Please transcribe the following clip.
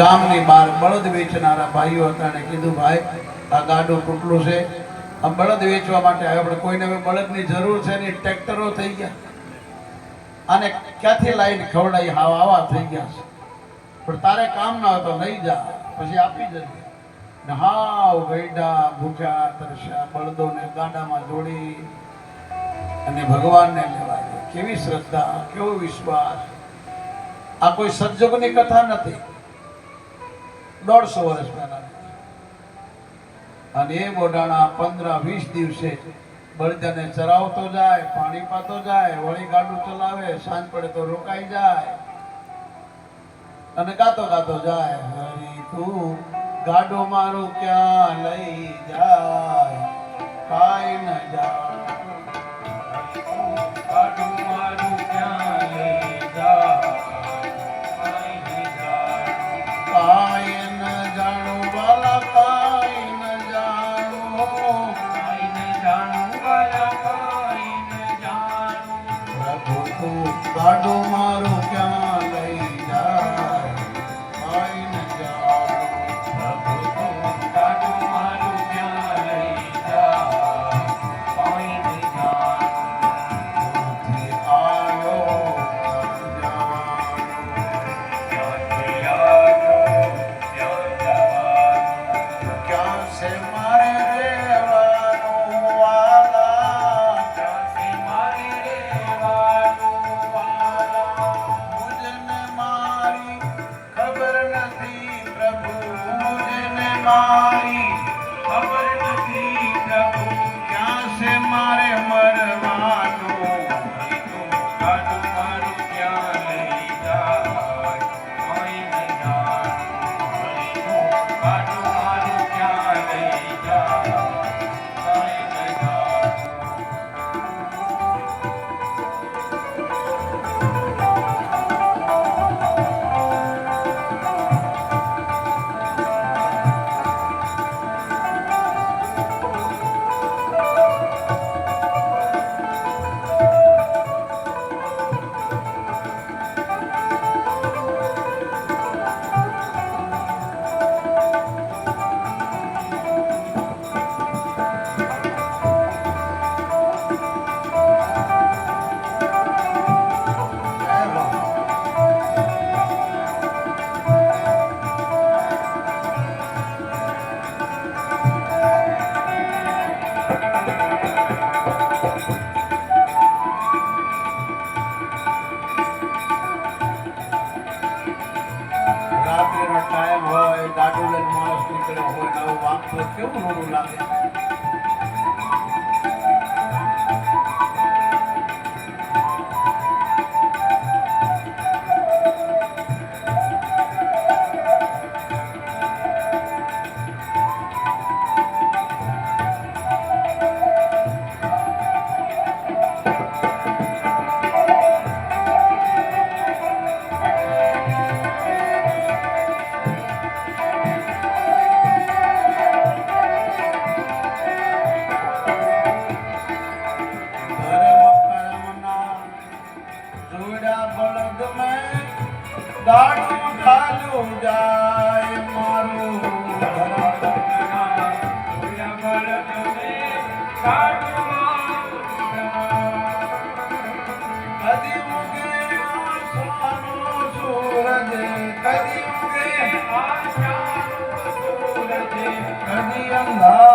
ગામની બહાર બળદ વેચનારા ભાઈઓ હતા અને કીધું, ભાઈ, આ ગાડું તૂટલું છે? આ બળદ વેચવા માટે આવ્યો કોઈને હવે બળદની જરૂર છે ને ટ્રેક્ટરો થઈ ગયા. આને ક્યાંથી લાઈન ખવડાવી હાવ આવા થઈ ગયા છે. પણ તારે કામ ના હોય તો લઈ જા, પછી આપી જજે ને હાવ ગઈડા ભૂખ્યા, તરસ્યા, બળદોને ગાડામાં જોડી અને ભગવાનને લેવા કેવી શ્રદ્ધા, કેવો વિશ્વાસ. આ કોઈ સજ્જગની કથા નથી. દોઢસો વર્ષ પહેલા. અને એ બોડાણા પંદર વીસ દિવસે બળદને ચરાવતો જાય, પાણી પાતો જાય, વળી ગાડું ચલાવે, સાંજ પડે તો રોકાઈ જાય. અને ગાતો ગાતો જાય, હરી તું ગાડો મારું ક્યાં લઈ જાય? ગાડો મારો ક્યાં ક્યાં છે મારે હોય ગાડું લઈને માણસ નીકળ્યો હોય ને આવું વાંકતો ગાડું ચાલ્યું જાય મારું કદી ઉગે આશાનો સૂરજ કદી કદી અંધાર